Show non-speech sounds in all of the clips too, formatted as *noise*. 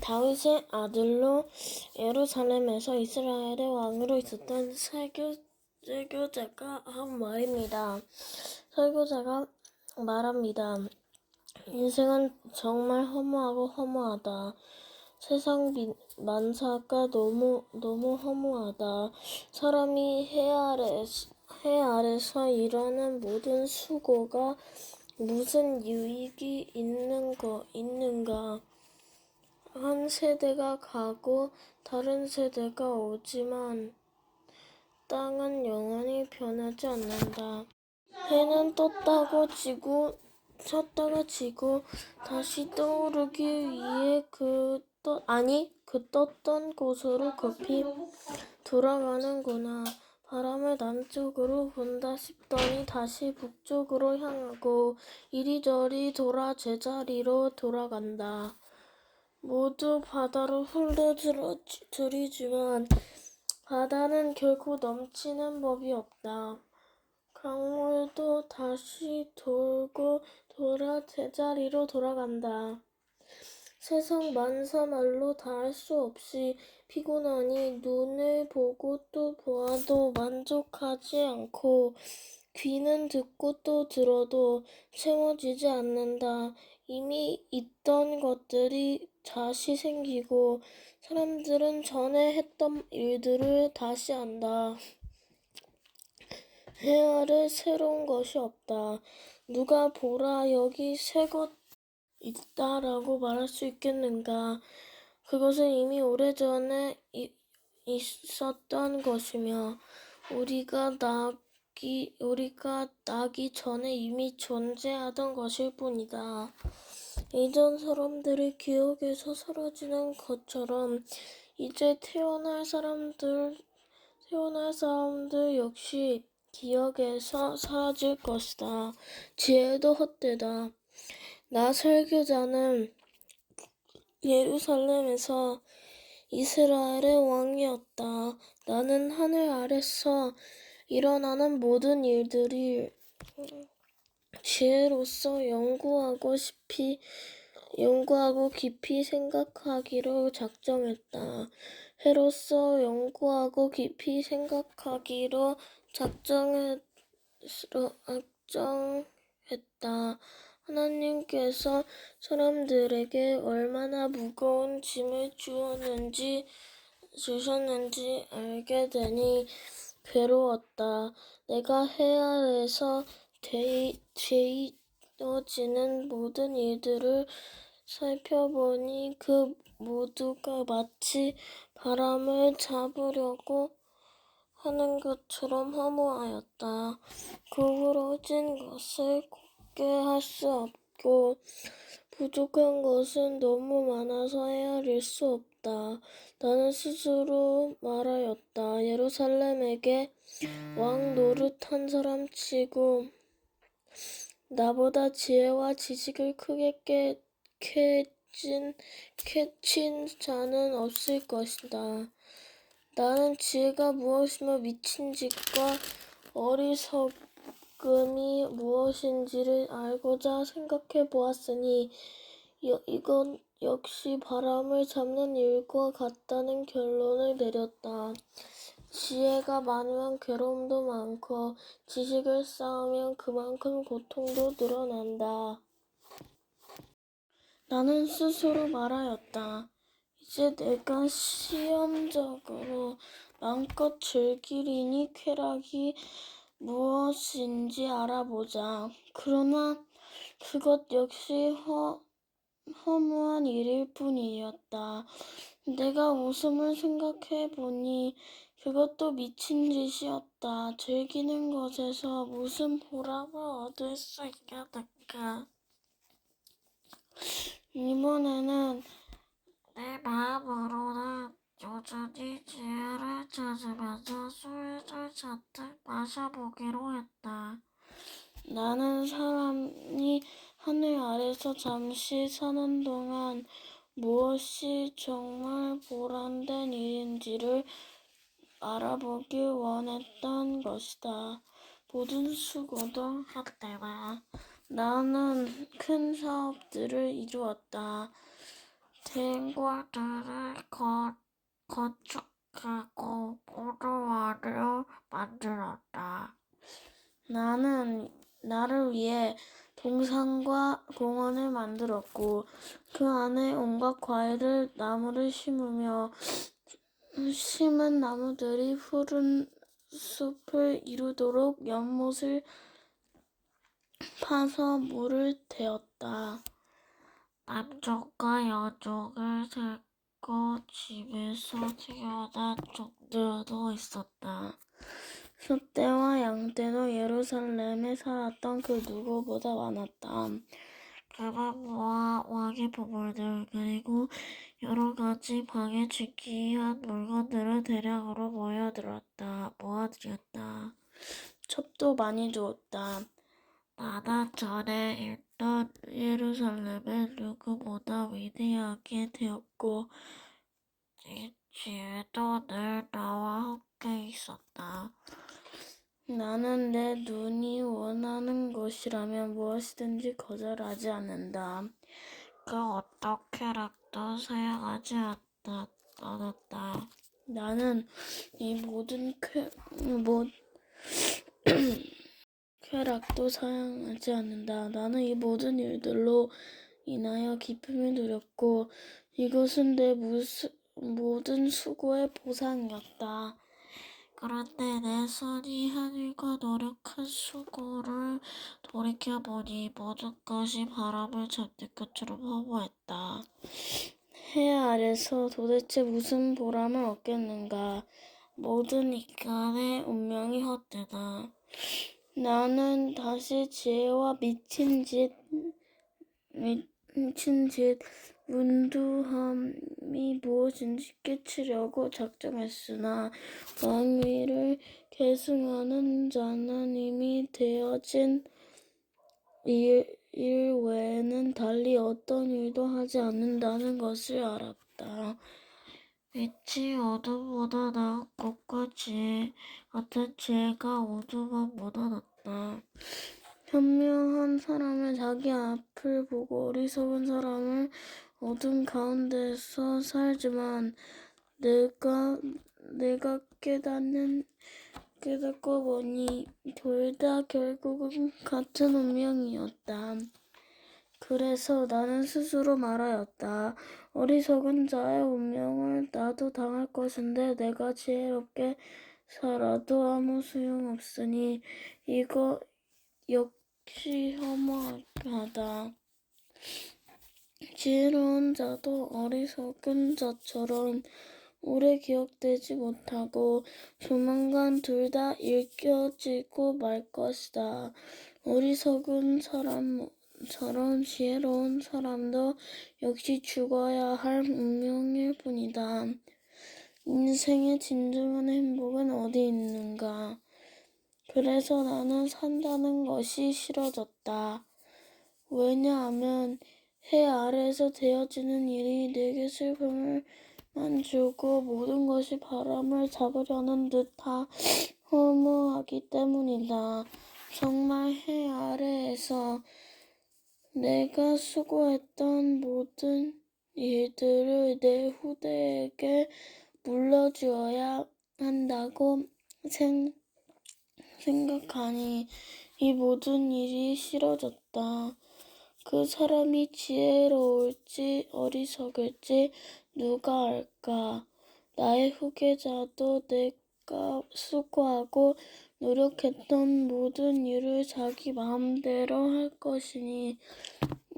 다윗의 아들로 예루살렘에서 이스라엘의 왕으로 있었던 설교, 설교자가 한 말입니다. 설교자가 말합니다. 인생은 정말 허무하고 허무하다. 세상 미- 만사가 너무 너무 허무하다. 사람이 해 아래 해 아래서 일하는 모든 수고가 무슨 유익이 있는 거 있는가? 한 세대가 가고 다른 세대가 오지만 땅은 영원히 변하지 않는다. 해는 떴다고 지고 쳤다가 지고 다시 떠오르기 위해 그 떠, 아니 그 떴던 곳으로 급히 돌아가는구나. 바람을 남쪽으로 분다 싶더니 다시 북쪽으로 향하고 이리저리 돌아 제자리로 돌아간다. 모두 바다로 흘러들이지만 바다는 결코 넘치는 법이 없다. 강물도 다시 돌고 돌아 제자리로 돌아간다. 세상 만사 말로 다 할 수 없이 피곤하니 눈을 보고 또 보아도 만족하지 않고 귀는 듣고 또 들어도 채워지지 않는다. 이미 있던 것들이 다시 생기고 사람들은 전에 했던 일들을 다시 한다. 해 아래 새로운 것이 없다. 누가 보라 여기 새 것 있다라고 말할 수 있겠는가? 그것은 이미 오래전에 이- 있었던 것이며 우리가 나 기 우리가 나기 전에 이미 존재하던 것일 뿐이다. 이전 사람들의 기억에서 사라지는 것처럼 이제 태어날 사람들 태어날 사람들 역시 기억에서 사라질 것이다. 지혜도 헛되다. 나 설교자는 예루살렘에서 이스라엘의 왕이었다. 나는 하늘 아래서 일어나는 모든 일들이 지혜로서 연구하고 싶이 연구하고 깊이 생각하기로 작정했다. 해로서 연구하고 깊이 생각하기로 작정했, 작정했다. 하나님께서 사람들에게 얼마나 무거운 짐을 주었는지, 주셨는지 알게 되니 괴로웠다. 내가 해 아래서 되- 되어지는 모든 일들을 살펴보니 그 모두가 마치 바람을 잡으려고 하는 것처럼 허무하였다. 구부러진 것을 굳게 할 수 없고 부족한 것은 너무 많아서 헤아릴 수 없다. 나는 스스로 말하였다. 예루살렘에게 왕 노릇한 사람 치고 나보다 지혜와 지식을 크게 깨, 캐진, 캐친 자는 없을 것이다. 나는 지혜가 무엇이며 미친 짓과 어리석음이 무엇인지를 알고자 생각해 보았으니 여- 이건 역시 바람을 잡는 일과 같다는 결론을 내렸다. 지혜가 많으면 괴로움도 많고 지식을 쌓으면 그만큼 고통도 늘어난다. 나는 스스로 말하였다. 이제 내가 시험적으로 마음껏 즐기리니 쾌락이 무엇인지 알아보자. 그러나 그것 역시 허, 허무한 일일 뿐이었다. 내가 웃음을 생각해 보니 그것도 미친 짓이었다. 즐기는 것에서 무슨 보람을 얻을 수 있겠는가? 이번에는 내 마음으로는 여전히 지혜를 찾으면서 술을 잔뜩 마셔보기로 했다. 나는 사람이 하늘 아래서 잠시 사는 동안 무엇이 정말 보람된 일인지를 알아보길 원했던 것이다. 모든 수고도 헛되다. 나는 큰 사업들을 이루었다. 친구들을 거, 건축하고 보도하려 만들었다. 나는 나를 위해 동산과 공원을 만들었고 그 안에 온갖 과일을 나무를 심으며 심은 나무들이 푸른 숲을 이루도록 연못을 파서 물을 대었다. 남쪽과 여쪽을 살고 집에서 태어난 종들도 있었다. 소떼와 양떼도 예루살렘에 살았던 그 누구보다 많았다. 모아 왕의 보물들 그리고 여러 가지 방에 주기한 물건들을 대량으로 모여들었다. 모아들였다. 첩도 많이 주었다. 나는 전에 있던 예루살렘에 누구보다 위대하게 되었고 이 집에도 늘 나와 함께 있었다. 나는 내 눈이 원하는 것이라면 무엇이든지 거절하지 않는다. 그 사양하지 않다, 않았다. 나는 이 모든 쾌, 모, *clears throat* 쾌락도 사양하지 않는다. 나는 이 모든 일들로 인하여 기쁨을 누렸고 이것은 내 무수, 모든 수고의 보상이었다. 그런데 내 손이 하늘과 노력한 수고를 돌이켜보니 모든 것이 바람을 잡는 것처럼 허무했다. 해 아래서 도대체 무슨 보람을 얻겠는가? 모든 인간의 운명이 헛되다. 나는 다시 지혜와 미친 짓, 미친 짓, 문두함이 무엇인지 깨치려고 작정했으나 왕위를 계승하는 자는 이미 되어진 일, 일 외에는 달리 어떤 일도 하지 않는다는 것을 알았다. 빛이 어둠보다 나은 것과 지혜 같은 지혜가 어둠만 묻어났다. 현명한 사람은 자기 앞을 보고 어리석은 사람은 어둠 가운데서 살지만 내가 내가 깨닫는 깨닫고 보니 둘 다 결국은 같은 운명이었다. 그래서 나는 스스로 말하였다. 어리석은 자의 운명을 나도 당할 것인데 내가 지혜롭게 살아도 아무 소용 없으니 이거 역시 허무하다. 지혜로운 자도 어리석은 자처럼 오래 기억되지 못하고 조만간 둘다 읽혀지고 말 것이다. 어리석은 사람처럼 지혜로운 사람도 역시 죽어야 할 운명일 뿐이다. 인생의 진정한 행복은 어디 있는가? 그래서 나는 산다는 것이 싫어졌다. 왜냐하면 해 아래에서 되어지는 일이 내게 슬픔을 만 주고 모든 것이 바람을 잡으려는 듯하 허무하기 때문이다. 정말 해 아래에서 내가 수고했던 모든 일들을 내 후대에게 물려주어야 한다고 생, 생각하니 이 모든 일이 싫어졌다. 그 사람이 지혜로울지 어리석을지 누가 알까? 나의 후계자도 내가 수고하고 노력했던 모든 일을 자기 마음대로 할 것이니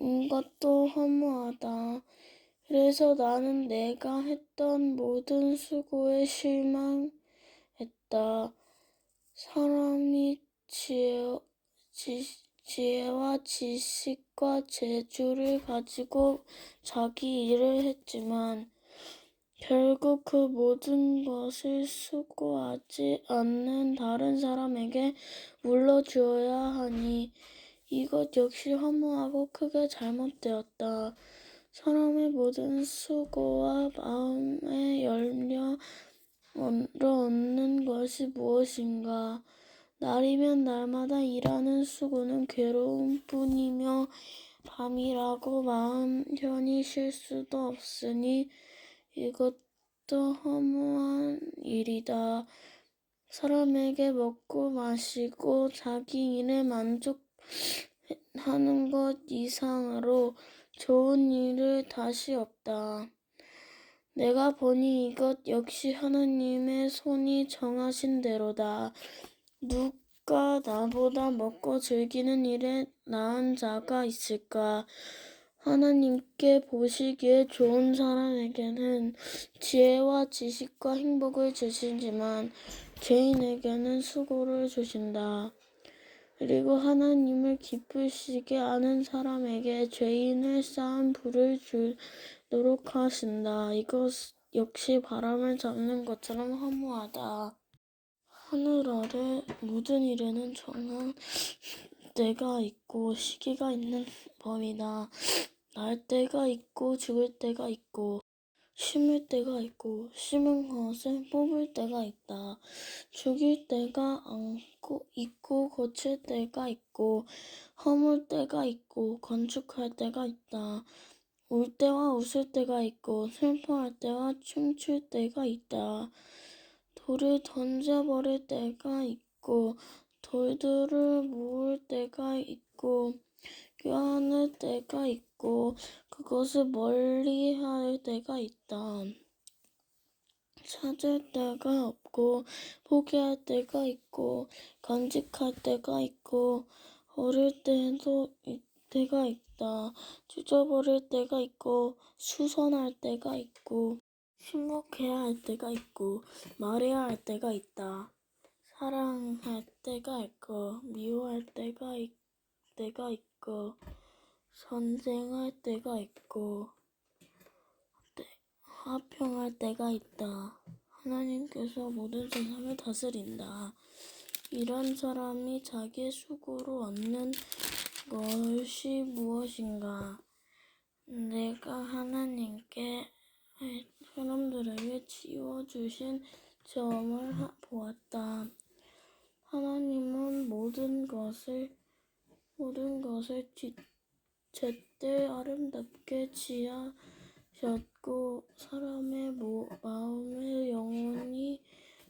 이것도 허무하다. 그래서 나는 내가 했던 모든 수고에 실망했다. 사람이 지혜, 지, 지혜와 지식과 재주를 가지고 자기 일을 했지만 결국 그 모든 것을 수고하지 않는 다른 사람에게 물려주어야 하니 이것 역시 허무하고 크게 잘못되었다. 사람의 모든 수고와 마음의 열려 얻는 것이 무엇인가? 날이면 날마다 일하는 수고는 괴로움 뿐이며 밤이라고 마음 편히 쉴 수도 없으니 이것도 허무한 일이다. 사람에게 먹고 마시고 자기 일에 만족하는 것 이상으로 좋은 일을 다시 없다. 내가 보니 이것 역시 하나님의 손이 정하신 대로다. 누가 나보다 먹고 즐기는 일에 나은 자가 있을까? 하나님께 보시기에 좋은 사람에게는 지혜와 지식과 행복을 주시지만 죄인에게는 수고를 주신다. 그리고 하나님을 기쁘시게 하는 사람에게 죄인을 쌓은 불을 주도록 하신다. 이것 역시 바람을 잡는 것처럼 허무하다. 하늘 아래 모든 일에는 정한 때가 있고 시기가 있는 법이다. 날 때가 있고 죽을 때가 있고 심을 때가 있고 심은 것을 뽑을 때가 있다. 죽일 때가 않고 있고 고칠 때가 있고 허물 때가 있고 건축할 때가 있다. 울 때와 웃을 때가 있고 슬퍼할 때와 춤출 때가 있다. 돌을 던져버릴 때가 있고 돌들을 모을 때가 있고 껴안을 때가 있고 그것을 멀리 할 때가 있다. 찾을 때가 없고 포기할 때가 있고 간직할 때가 있고 어릴 때도 이- 때가 있다. 찢어버릴 때가 있고 수선할 때가 있고 침묵해야 할 때가 있고 말해야 할 때가 있다. 사랑할 때가 있고 미워할 때가 있, 때가 있고 전쟁할 때가 있고 때- 화평할 때가 있다. 하나님께서 모든 세상을 다스린다. 이런 사람이 자기의 수고로 얻는 것이 무엇인가? 내가 하나님께 사람들에게 지어주신 점을 하- 보았다. 하나님은 모든 것을 모든 것을 지- 제때 아름답게 지으셨고 사람의 모- 마음에 영원히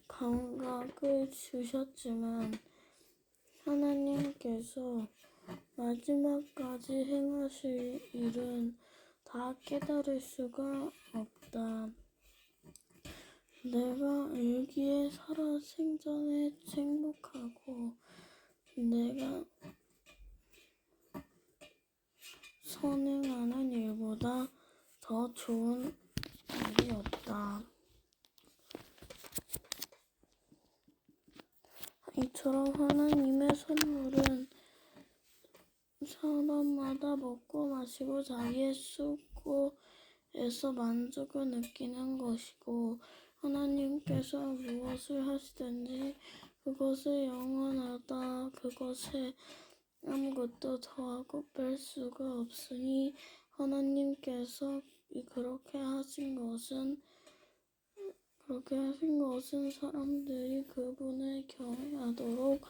감각을 주셨지만 하나님께서 마지막까지 행하실 일은 다 깨달을 수가 없다. 내가 일기에 살아 생전에 행복하고 내가 선행하는 일보다 더 좋은 일이 없다. 이처럼 하나님의 선물은 사람마다 먹고 마시고 자기의 수고 에서 만족을 느끼는 것이고 하나님께서 무엇을 하시든지 그것을 영원하다 그것에 아무것도 더하고 뺄 수가 없으니 하나님께서 그렇게 하신 것은 그렇게 하신 것은 사람들이 그분을 경외하도록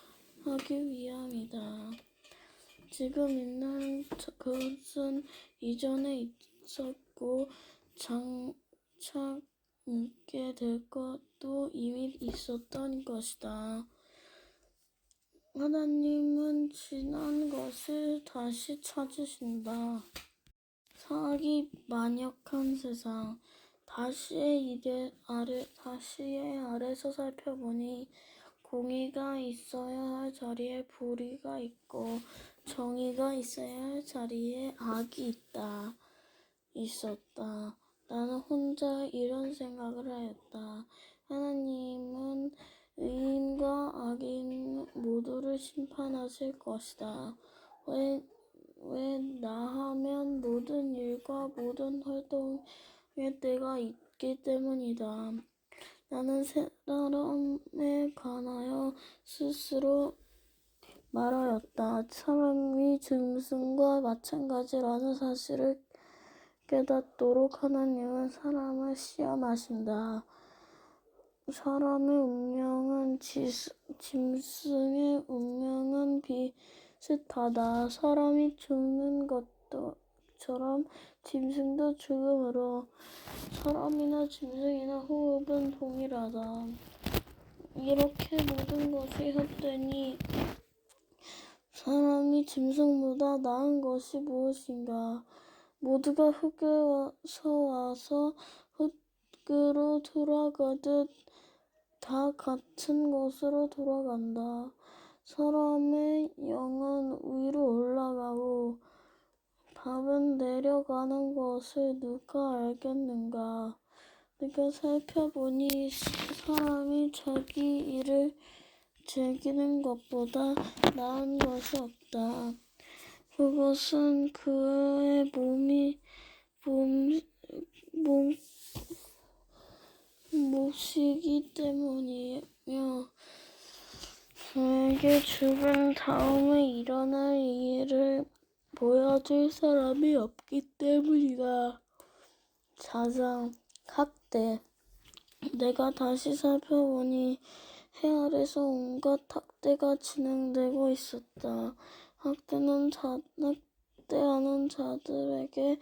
하기 위함이다. 지금 있는 저- 것은 이전에 있 었고 장차 있게 될 것도 이미 있었던 것이다. 하나님은 지난 것을 다시 찾으신다. 사악이 만역한 세상. 다시의 일에 아래 다시의 아래서 살펴보니 공의가 있어야 할 자리에 불의가 있고 정의가 있어야 할 자리에 악이 있다. 있었다. 나는 혼자 이런 생각을 하였다. 하나님은 의인과 악인 모두를 심판하실 것이다. 왜, 왜 나 하면 모든 일과 모든 활동의 때가 있기 때문이다. 나는 사람에 관하여 스스로 말하였다. 사람이 짐승과 마찬가지라는 사실을 깨닫도록 하나님은 사람을 시험하신다. 사람의 운명은 지- 짐승의 운명은 비슷하다. 사람이 죽는 것 것처럼 짐승도 죽음으로 사람이나 짐승이나 호흡은 동일하다. 이렇게 모든 것이 헛되니 사람이 짐승보다 나은 것이 무엇인가? 모두가 흙에서 와서 흙으로 돌아가듯 다 같은 곳으로 돌아간다. 사람의 영은 위로 올라가고 밥은 내려가는 것을 누가 알겠는가? 내가 살펴보니 사람이 자기 일을 즐기는 것보다 나은 것이 없다. 그것은 그의 몸이 몸, 몸 몫이기 때문이며 그에게 죽은 다음에 일어날 일을 보여줄 사람이 없기 때문이다. 자장, 학대. 내가 다시 살펴보니 해 아래서 온갖 학대가 진행되고 있었다. 학대는 자, 학대하는 자들에게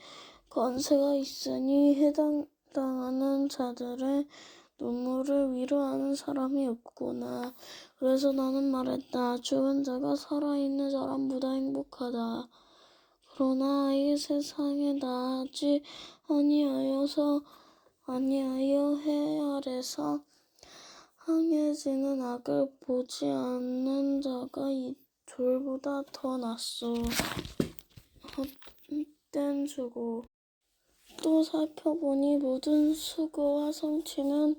권세가 있으니 해당당하는 자들의 눈물을 위로하는 사람이 없구나. 그래서 나는 말했다. 죽은 자가 살아있는 사람보다 행복하다. 그러나 이 세상에 나지 아니하여서 아니하여 해 아래서 항해지는 악을 보지 않는 자가 이 돌보다 더 낫소. 헛된 수고. 또 살펴보니 모든 수고와 성취는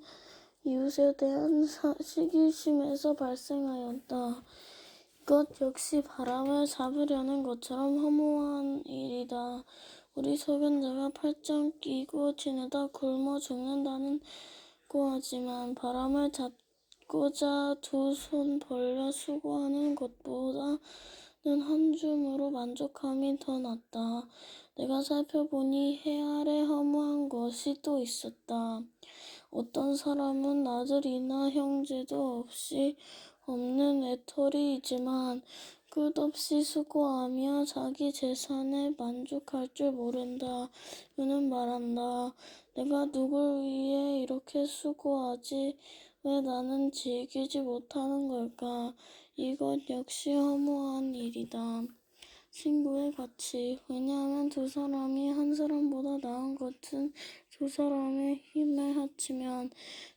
이웃에 대한 사- 시기심에서 발생하였다. 이것 역시 바람을 잡으려는 것처럼 허무한 일이다. 우리 소견자가 팔짱 끼고 지내다 굶어 죽는다는 고 하지만 바람을 잡 고자 두손 벌려 수고하는 것보다는 한 줌으로 만족함이 더 낫다. 내가 살펴보니 해 아래 허무한 것이 또 있었다. 어떤 사람은 아들이나 형제도 없이 없는 애터리이지만 끝없이 수고하며 자기 재산에 만족할 줄 모른다. 그는 말한다. 내가 누굴 위해 이렇게 수고하지? 왜 나는 즐기지 못하는 걸까? 이것 역시 허무한 일이다. 친구의 가치. 왜냐하면 두 사람이 한 사람보다 나은 것은 두 사람의 힘을 합치면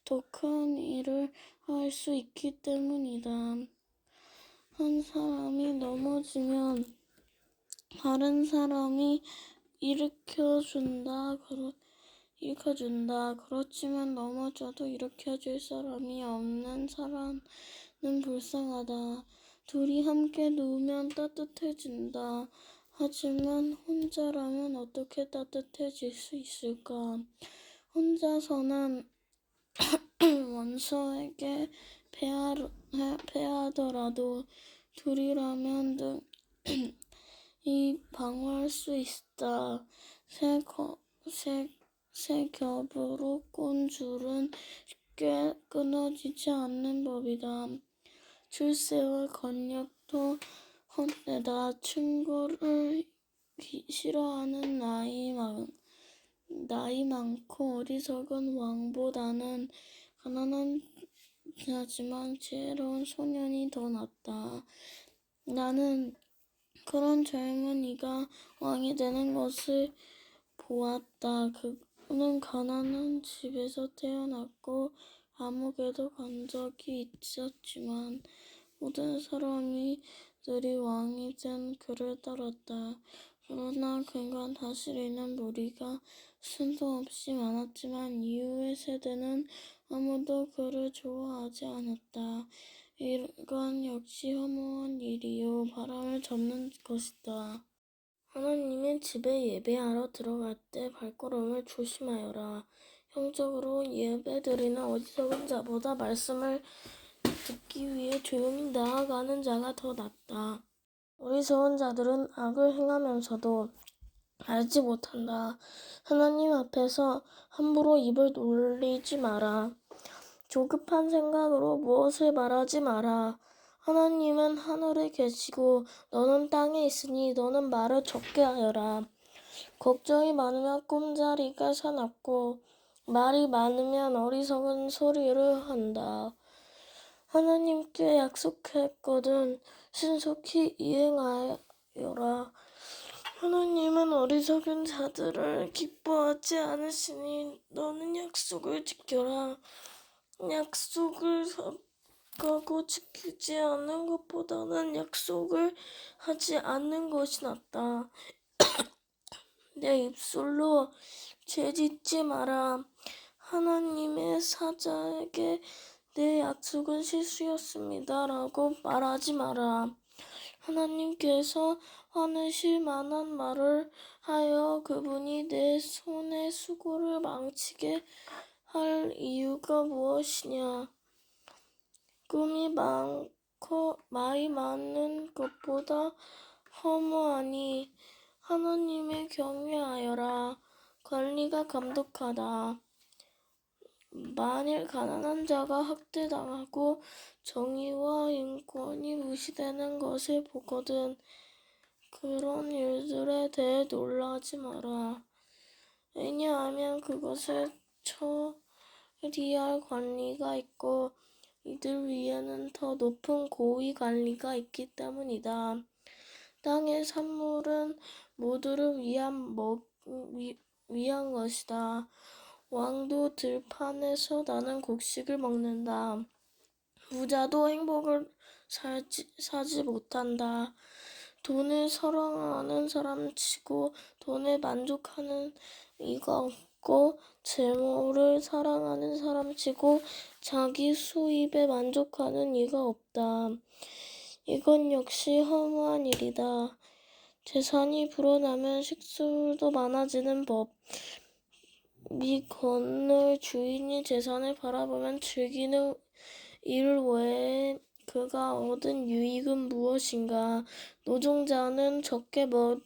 더 큰 일을 할 수 있기 때문이다. 한 사람이 넘어지면 다른 사람이 일으켜준다. 그렇, 일으켜준다. 그렇지만 넘어져도 일으켜줄 사람이 없는 사람은 불쌍하다. 둘이 함께 누우면 따뜻해진다. 하지만 혼자라면 어떻게 따뜻해질 수 있을까? 혼자서는 *clears throat* 원수에게 패하, 패하더라도 둘이라면 등이 *clears throat* 방어할 수 있다. 새, 거, 새, 새 겹으로 꼰 줄은 쉽게 끊어지지 않는 법이다. 출세와 권력도 헛되다. 기- 싫어하는 나이 많, 나이 많고 어리석은 왕보다는 가난한 하지만 지혜로운 소년이 더 낫다. 나는 그런 젊은이가 왕이 되는 것을 보았다. 그 는 가난한 집에서 태어났고 감옥에도 간 적이 있었지만 모든 사람이 들이 왕이 된 그를 따랐다. 그러나 그가 다스리는 무리가 수도 없이 많았지만 이후의 세대는 아무도 그를 좋아하지 않았다. 이건 역시 허무한 일이요 바람을 접는 것이다. 하나님의 집에 예배하러 들어갈 때 발걸음을 조심하여라. 형적으로 예배드리는 어리석은 자보다 말씀을 듣기 위해 조용히 나아가는 자가 더 낫다. 어리석은 자들은 악을 행하면서도 알지 못한다. 하나님 앞에서 함부로 입을 놀리지 마라. 조급한 생각으로 무엇을 말하지 마라. 하나님은 하늘에 계시고 너는 땅에 있으니 너는 말을 적게 하여라. 걱정이 많으면 꿈자리가 사납고 말이 많으면 어리석은 소리를 한다. 하나님께 약속했거든 신속히 이행하여라. 하나님은 어리석은 자들을 기뻐하지 않으시니 너는 약속을 지켜라. 약속을 가고 지키지 않는 것보다는 약속을 하지 않는 것이 낫다. *clears throat* 내 입술로 죄짓지 마라. 하나님의 사자에게 내 약속은 실수였습니다. 라고 말하지 마라. 하나님께서 화내실 만한 말을 하여 그분이 내 손의 수고를 망치게 할 이유가 무엇이냐? 꿈이 많고 많이 많은 것보다 허무하니 하나님의 경외하여라. 관리가 감독하다. 만일 가난한 자가 학대당하고 정의와 인권이 무시되는 것을 보거든 그런 일들에 대해 놀라지 마라. 왜냐하면 그것을 처리할 관리가 있고 이들 위에는 더 높은 고위 관리가 있기 때문이다. 땅의 산물은 모두를 위한 먹, 위, 위한 것이다. 왕도 들판에서 나는 곡식을 먹는다. 부자도 행복을 살지, 사지 못한다. 돈을 사랑하는 사람치고 돈에 만족하는 이가 없고 재물을 사랑하는 사람치고 자기 수입에 만족하는 이가 없다. 이건 역시 허무한 일이다. 재산이 불어나면 식술도 많아지는 법. 미 건널 주인이 재산을 바라보면 즐기는 일 외에 그가 얻은 유익은 무엇인가? 노동자는 적게 먹,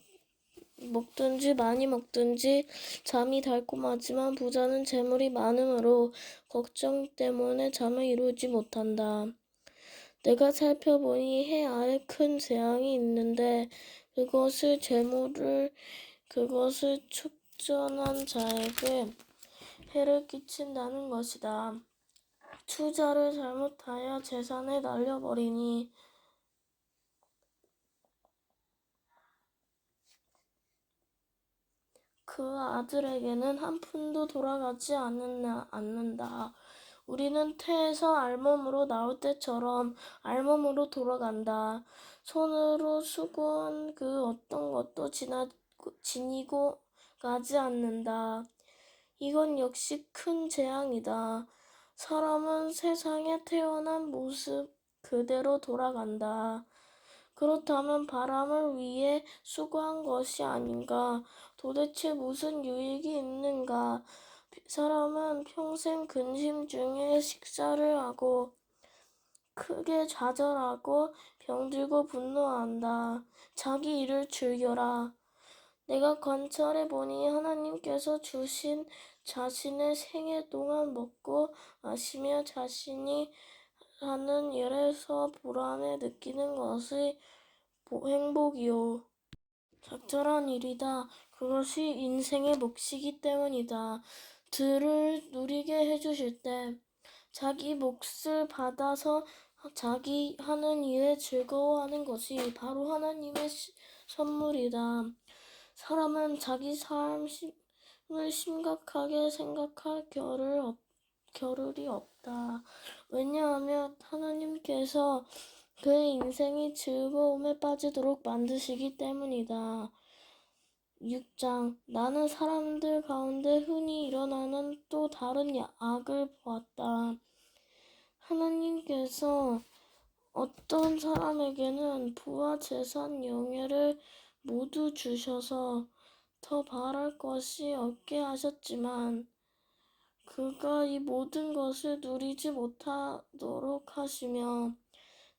먹든지 많이 먹든지 잠이 달콤하지만 부자는 재물이 많으므로 걱정 때문에 잠을 이루지 못한다. 내가 살펴보니 해 아래 큰 재앙이 있는데 그것을 재물을 그것을 축전한 자에게 해를 끼친다는 것이다. 투자를 잘못하여 재산을 날려버리니 그 아들에게는 한 푼도 돌아가지 않는다. 않는다. 우리는 태에서 알몸으로 나올 때처럼 알몸으로 돌아간다. 손으로 수고한 그 어떤 것도 지나, 지니고 가지 않는다. 이건 역시 큰 재앙이다. 사람은 세상에 태어난 모습 그대로 돌아간다. 그렇다면 바람을 위해 수고한 것이 아닌가? 도대체 무슨 유익이 있는가? 사람은 평생 근심 중에 식사를 하고 크게 좌절하고 병들고 분노한다. 자기 일을 즐겨라. 내가 관찰해 보니 하나님께서 주신 자신의 생애 동안 먹고 마시며 자신이 하는 일에서 보람을 느끼는 것이 행복이요. 적절한 일이다. 그것이 인생의 몫이기 때문이다. 들을 누리게 해주실 때 자기 몫을 받아서 자기 하는 일에 즐거워하는 것이 바로 하나님의 시, 선물이다. 사람은 자기 삶을 심각하게 생각할 겨를 없, 겨를이 없다. 왜냐하면 하나님께서 그의 인생이 즐거움에 빠지도록 만드시기 때문이다. 6장 나는 사람들 가운데 흔히 일어나는 또 다른 악을 보았다. 하나님께서 어떤 사람에게는 부와 재산, 영예를 모두 주셔서 더 바랄 것이 없게 하셨지만 그가 이 모든 것을 누리지 못하도록 하시며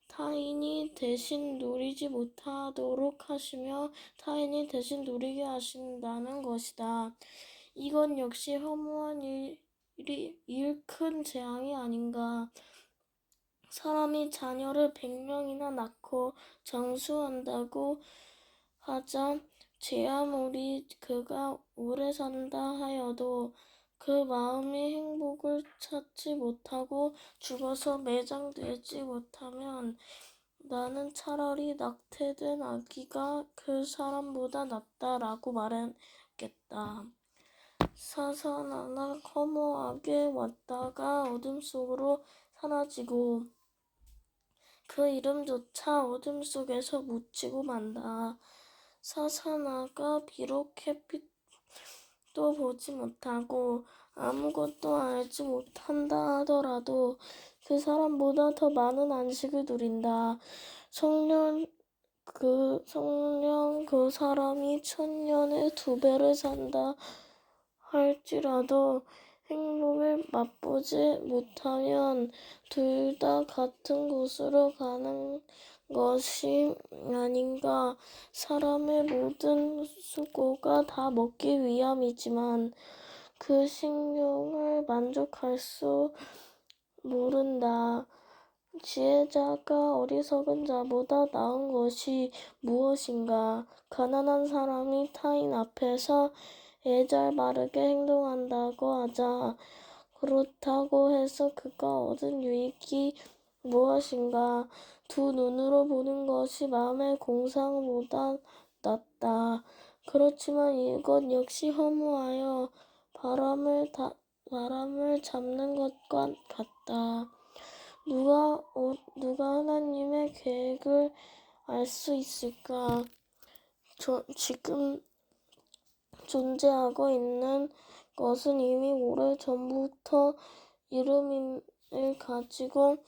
타인이 대신 누리지 못하도록 하시며 타인이 대신 누리게 하신다는 것이다. 이건 역시 허무한 일이 일 큰 재앙이 아닌가. 사람이 자녀를 백 명이나 낳고 장수한다고 하자 제 아무리 그가 오래 산다 하여도 그 마음이 행복을 찾지 못하고 죽어서 매장되지 못하면 나는 차라리 낙태된 아기가 그 사람보다 낫다라고 말했겠다. 사사나나 허무하게 왔다가 어둠 속으로 사라지고 그 이름조차 어둠 속에서 묻히고 만다. 사사나가 비록 햇빛 도 보지 못하고 아무것도 알지 못한다 하더라도 그 사람보다 더 많은 안식을 누린다. 성령 그 성령 그 사람이 천년에 두 배를 산다 할지라도 행복을 맛보지 못하면 둘 다 같은 곳으로 가는 것이 아닌가. 사람의 모든 수고가 다 먹기 위함이지만 그 식욕을 만족할 수 모른다. 지혜자가 어리석은 자보다 나은 것이 무엇인가? 가난한 사람이 타인 앞에서 애잘 바르게 행동한다고 하자. 그렇다고 해서 그가 얻은 유익이 무엇인가? 두 눈으로 보는 것이 마음의 공상보다 낫다. 그렇지만 이것 역시 허무하여 바람을 다, 바람을 잡는 것과 같다. 누가 어, 누가 하나님의 계획을 알 수 있을까? 저, 지금 존재하고 있는 것은 이미 오래 전부터 이름 을 가지고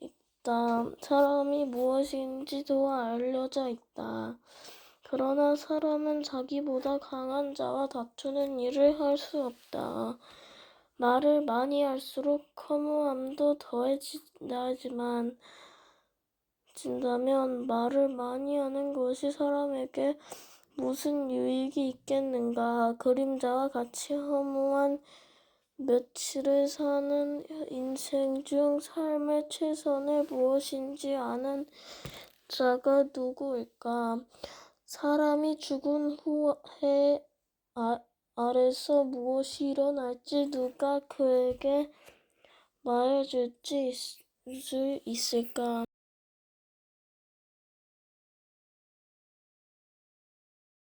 있다. 사람이 무엇인지도 알려져 있다. 그러나 사람은 자기보다 강한 자와 다투는 일을 할 수 없다. 말을 많이 할수록 허무함도 더해진다지만 진다면 말을 많이 하는 것이 사람에게 무슨 유익이 있겠는가? 그림자와 같이 허무한 며칠을 사는 인생 중 삶의 최선을 무엇인지 아는 자가 누구일까? 사람이 죽은 후에 아, 아래서 무엇이 일어날지 누가 그에게 말해줄 수 있을까?